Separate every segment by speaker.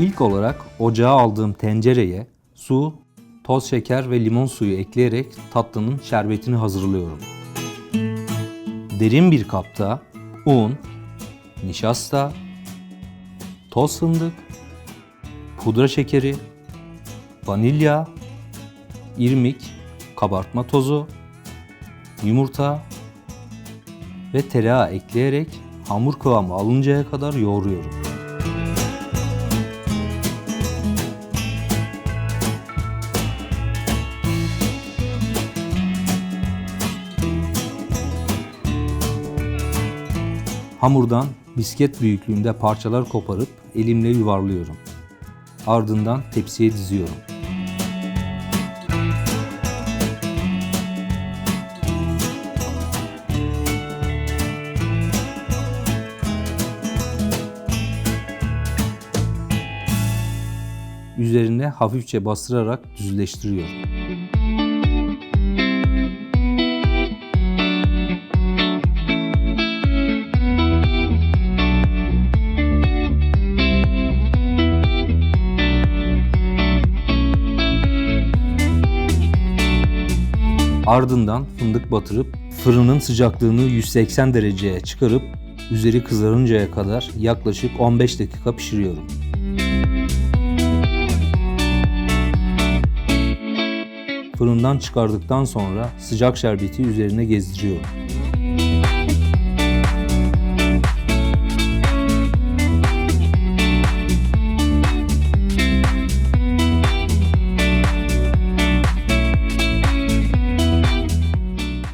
Speaker 1: İlk olarak ocağa aldığım tencereye su, toz şeker ve limon suyu ekleyerek tatlının şerbetini hazırlıyorum. Derin bir kapta un, nişasta, toz fındık, pudra şekeri, vanilya, irmik, kabartma tozu, yumurta ve tereyağı ekleyerek hamur kıvamı alıncaya kadar yoğuruyorum. Hamurdan bisket büyüklüğünde parçalar koparıp elimle yuvarlıyorum. Ardından tepsiye diziyorum. Üzerine hafifçe bastırarak düzleştiriyorum. Ardından fındık batırıp fırının sıcaklığını 180 dereceye çıkarıp üzeri kızarıncaya kadar yaklaşık 15 dakika pişiriyorum. Fırından çıkardıktan sonra sıcak şerbeti üzerine gezdiriyorum.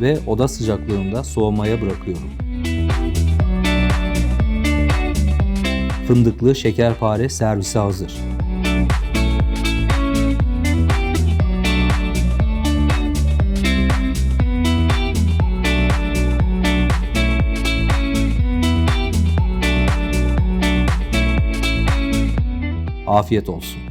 Speaker 1: Ve oda sıcaklığında soğumaya bırakıyorum. Fındıklı şekerpare servise hazır. Afiyet olsun.